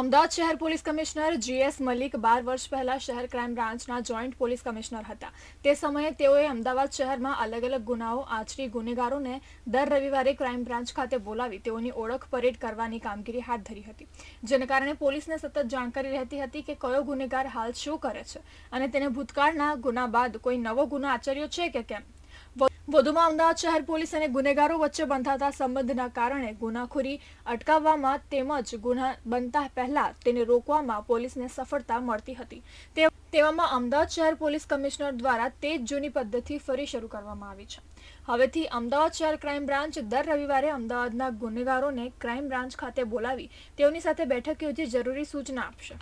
અમદાવાદ શહેર police commissioner GS Malik બાર વર્ષ પહેલા શહેર ક્રાઇમ બ્રાન્ચના જોઈન્ટ પોલીસ કમિશનર હતા. તે સમયે તેઓએ અમદાવાદ શહેરમાં અલગ અલગ ગુનાઓ, આચરી ગુનેગારોને દર રવિવારે ક્રાઇમ બ્રાન્ચ ખાતે બોલાવી તેઓની ઓળખ પરેડ કરવાની કામગીરી હાથ ધરી હતી. જેને કારણે પોલીસને સતત જાણકારી રહેતી હતી કે કયો ગુનેગાર હાલ શું કરે છે અને તેને ભૂતકાળના ગુના બાદ કોઈ નવો ગુનો આચર્યો છે કે કેમ? વધુમાં અમદાવાદ શહેર પોલીસ અને ગુનેગારો વચ્ચે બંધાતા સંબંધના કારણે ગુનાખોરી અટકાવવામાં તેમજ ગુના બનતા પહેલા તેને રોકવામાં પોલીસને સફળતા મળતી હતી. તેવામાં અમદાવાદ શહેર પોલીસ કમિશનર દ્વારા તે જ જૂની પદ્ધતિ ફરી શરૂ કરવામાં આવી છે. હવેથી અમદાવાદ શહેર ક્રાઇમ બ્રાન્ચ દર રવિવારે અમદાવાદના ગુનેગારોને ક્રાઇમ બ્રાન્ચ ખાતે બોલાવી તેઓની સાથે બેઠક યોજી જરૂરી સૂચના આપશે.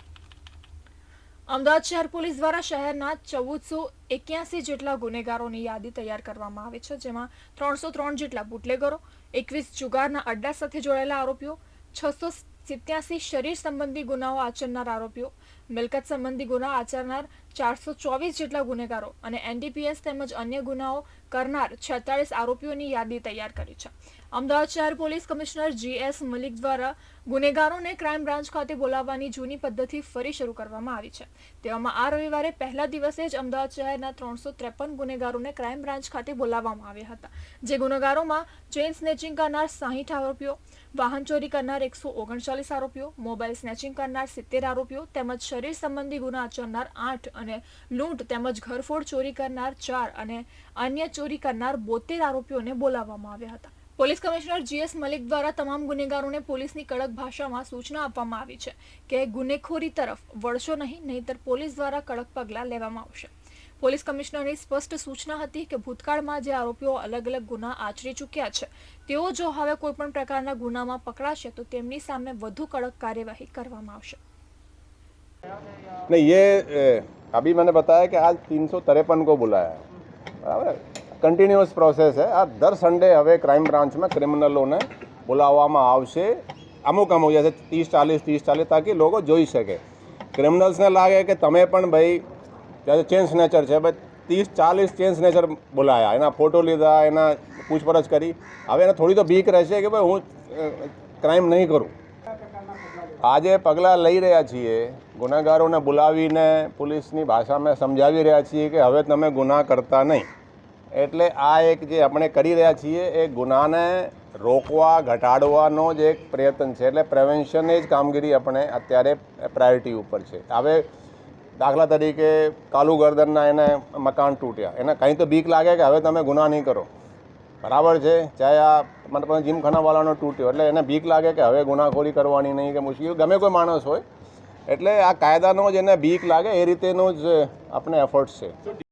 અમદાવાદ શહેર પોલીસ દ્વારા શહેરના ચૌદસો એક્યાસી જેટલા ગુનેગારોની યાદી તૈયાર કરવામાં આવી છે, જેમાં ત્રણસો ત્રણ જેટલા બુટલેગરો, એકવીસ જુગારના અડ્ડા સાથે જોડાયેલા આરોપીઓ, છસો સિત્યાસી શરીર સંબંધી ગુનાઓ આચરનાર આરોપીઓ. મિલકત સંબંધી ગુના આચરનાર ચારસો ચોવીસ જેટલા ગુનેગારો અને એનડીપીએસ તેમજ અન્ય ગુનાઓ કરનાર છેતાળીસ આરોપીઓની યાદી તૈયાર કરી છે. અમદાવાદ શહેર police commissioner G S Malik દ્વારા ગુનેગારોને ક્રાઇમ બ્રાન્ચ ખાતે બોલાવવાની જૂની પદ્ધતિ ફરી શરૂ કરવામાં આવી છે. તેવામાં આ રવિવારે પહેલા દિવસે જ અમદાવાદ શહેરના ત્રણસો ત્રેપન ગુનેગારોને ક્રાઇમ બ્રાન્ચ ખાતે બોલાવવામાં આવ્યા હતા, જે ગુનેગારોમાં ચેઇન સ્નેચિંગ કરનાર સાહીઠ આરોપીઓ, વાહન ચોરી કરનાર એકસો ઓગણચાલીસ આરોપીઓ, મોબાઈલ સ્નેચિંગ કરનાર સિત્તેર આરોપીઓ તેમજ શરીર સંબંધી ગુના આચરનાર આઠ અને લૂંટ તેમજ ઘરફોડ ચોરી કરનાર ચાર અને અન્ય ચોરી કરનાર બોતેર આરોપીઓને બોલાવવામાં આવ્યા હતા. પોલીસ કમિશનર જીએસ મલિક દ્વારા તમામ ગુનેગારોને પોલીસની કડક ભાષામાં સૂચના આપવામાં આવી છે કે ગુનેખોરી તરફ વળશો નહીં, નહીંતર પોલીસ દ્વારા કડક પગલાં લેવામાં આવશે. પોલીસ કમિશનરની સ્પષ્ટ સૂચના હતી કે ભૂતકાળમાં જે આરોપીઓ અલગ અલગ ગુના આચરી ચૂક્યા છે, તેઓ જો હવે કોઈપણ પ્રકારના ગુનામાં પકડાશે, તો તેમની સામે વધુ કડક કાર્યવાહી કરવામાં આવશે. નહીં, એ અભી મને बताया કે आज તીનસો सौ કો को બરાબર? કન્ટિન્યુઅસ પ્રોસેસ છે આ દર સન્ડે હવે ક્રાઇમ બ્રાન્ચમાં ક્રિમિનલોને બોલાવવામાં આવશે. અમુક અમુક જશે ત્રીસ ચાલીસ ત્રીસ ચાલીસ, તાકી લોકો જોઈ શકે. ક્રિમિનલ્સને લાગે કે તમે પણ ભાઈ જैसे ચેન સ્નેચર છે. ભાઈ ત્રીસ, ચાલીસ ચેન સ્નેચર બોલાયા. એના ફોટો લીધા, એના પૂછપરછ કરી. હવે એને થોડી તો બીક રહેશે કે ભાઈ હું ક્રાઇમ નહીં કરું. આજે પગલાં લઈ રહ્યા છીએ. ગુનાગારોને બોલાવીને પોલીસની ભાષામાં સમજાવી રહ્યા છીએ કે હવે તમે ગુના કરતા નહીં. એટલે આ એક જે આપણે કરી રહ્યા છીએ એ ગુનાને રોકવા, ઘટાડવાનો જ એક પ્રયત્ન છે. એટલે પ્રિવેન્શન જ કામગીરી આપણે અત્યારે પ્રાયોરિટી ઉપર છે. હવે દાખલા તરીકે કાલુ ગરદનના એને મકાન તૂટ્યા. એને કંઈ તો બીક લાગે કે હવે તમે ગુના નહીં કરો. બરાબર છે? ચાહે આ મતલબ જીમખાનાવાળાનો તૂટ્યો. એટલે એને બીક લાગે કે હવે ગુનાખોરી કરવાની નહીં કે મુશ્કેલ. ગમે કોઈ માણસ હોય. એટલે આ કાયદાનો જ એને બીક લાગે. એ રીતેનો જ આપણે એફર્ટ્સ છે.